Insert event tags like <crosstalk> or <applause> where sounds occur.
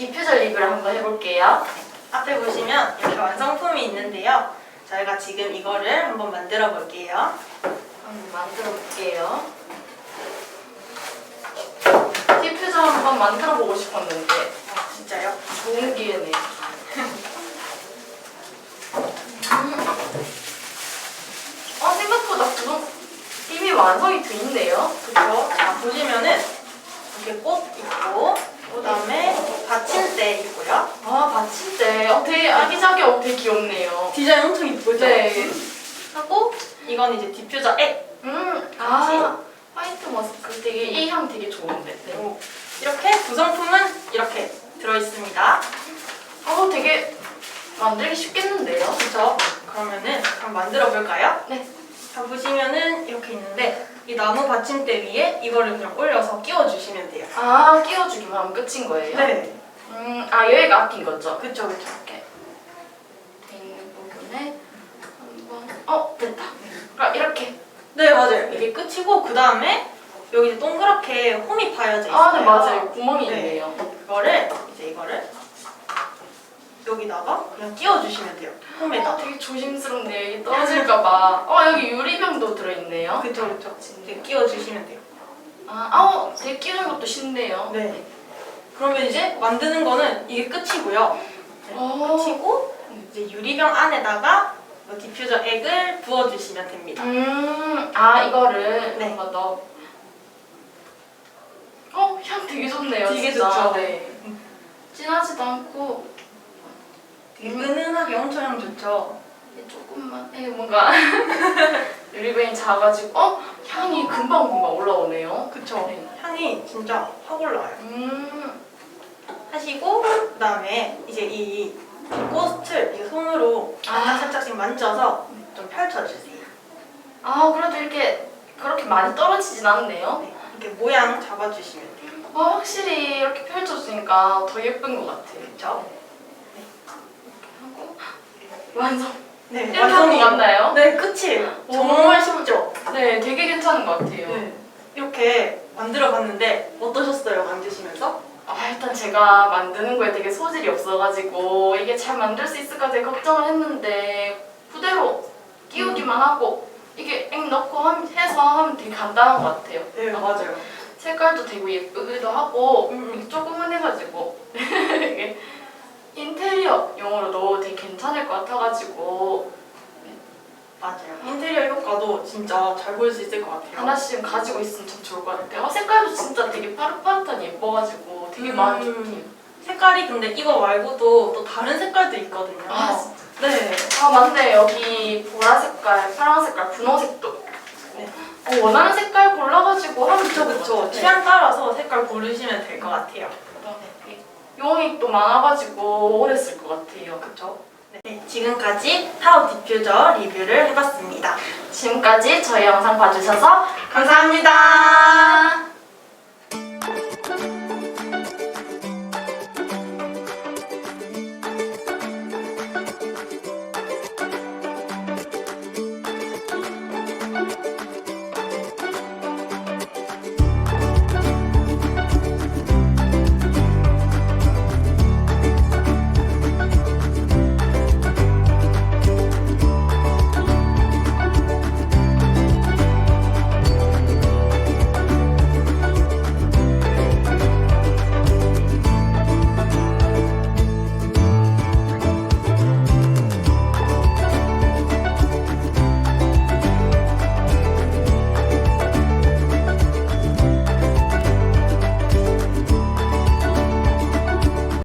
디퓨저 리뷰를 한번 해볼게요. 앞에 보시면 이렇게 완성품이 있는데요. 저희가 지금 이거를 한번 만들어 볼게요. 한번 만들어 볼게요. 디퓨저 한번 만들어 보고 싶었는데 아, 진짜요? 좋은 기회네. 어 생각보다 구성 이미 완성이 돼 있네요. 그쵸? 자, 보시면은 이렇게 꽃 있고, 그 다음에 받침대 있고요. 아 받침대. 어 되게 아기자기하고 되게 귀엽네요. 디자인 엄청 이쁘죠? 네. 하고, 이건 이제 디퓨저 액. 음, 아, 화이트 머스크 되게 이 향 되게 좋은데. 네. 오. 이렇게 구성품은 이렇게 들어있습니다. 어, 되게 만들기 쉽겠는데요? 그쵸? 그러면은 한번 만들어 볼까요? 네. 자, 보시면은 이렇게 있는데, 이 나무 받침대 위에 이거를 그냥 올려서 끼워주시면 돼요. 아, 끼워주기만 하면 끝인 거예요? 네. 음, 아, 여기가 아낀 거죠? 그쵸, 그쵸. 이렇게 돼 있는 부분에 한번, 어, 됐다. 그럼 이렇게. 네, 맞아요. 이게 끝이고, 그 다음에 여기 동그랗게 홈이 파여져 있어요. 아, 네, 맞아요. 구멍이 네. 있네요. 그거를 이제 이거를 여기다가 그냥 끼워주시면 돼요. 어, 홈에다가. 되게 조심스럽네요. 이게 떨어질까봐. 어, 여기 유리병도 들어있네요. 그쵸, 그쵸. 이렇게 끼워주시면 돼요. 아, 어, 되게 끼우는 것도 쉽네요. 네. 그러면 이제 만드는 거는 이게 끝이고요. 네, 어. 끝이고, 이제 유리병 안에다가 이 디퓨저 액을 부어주시면 됩니다. 음, 아 이거를 네. 한번 넣어. 어, 향 되게 좋네요. 되게 진짜. 좋죠. 네. 진하지도 않고 되게 은은하게 엄청 향 좋죠. 이게 조금만, 이게 뭔가 <laughs> 유리병이 작아지고, 어, 향이 금방 금방 올라오네요. 그쵸. 네. 향이 진짜 확 올라와요. 음, 하시고 그다음에 이제 이 꽃을 이 손으로 아. 살짝씩 만져서 좀 펼쳐주세요. 아 그래도 이렇게 그렇게 많이 떨어지진 않네요. 네, 이렇게 모양 잡아주시면 돼요. 아 확실히 이렇게 펼쳐주니까 더 예쁜 것 같아요. 그렇죠? 하고 완성. 네, 이렇게 하는 거 맞나요? 네, 끝이에요. 오. 정말 쉽죠? 네, 되게 괜찮은 것 같아요. 네. 이렇게 만들어봤는데 어떠셨어요? 만드시면서? 아, 일단 제가 만드는 거에 되게 소질이 없어가지고 이게 잘 만들 수 있을까 되게 걱정을 했는데 그대로 끼우기만 하고 이게 액 넣고 함- 해서 하면 되게 간단한 것 같아요. 네, 맞아요. 색깔도 되게 예쁘기도 하고 음. <laughs> 이게 조금은 해가지고 이게 인테리어 용으로도 되게 괜찮을 것 같아가지고 맞아요. 인테리어 효과도 진짜 잘볼수 있을 것 같아요. 하나씩 가지고 있으면 참 좋을 것 같아요. 아, 색깔도 진짜 되게 파릇파릇하니 예뻐가지고 되게. 좋네요. 색깔이 근데 이거 말고도 또 다른 색깔도 있거든요. 아, 진짜. 네. 아 맞네 여기 보라 색깔, 파란 색깔, 분홍색도 네. 어, 원하는 색깔 골라가지고 하면 그쵸, 그쵸. 같아요. 취향 따라서 색깔 고르시면 될 것 같아요. 네. 용이 또 많아가지고 오래 쓸 것 같아요. 그쵸? 네, 지금까지 타워 디퓨저 리뷰를 해봤습니다. 지금까지 저희 영상 봐주셔서 감사합니다.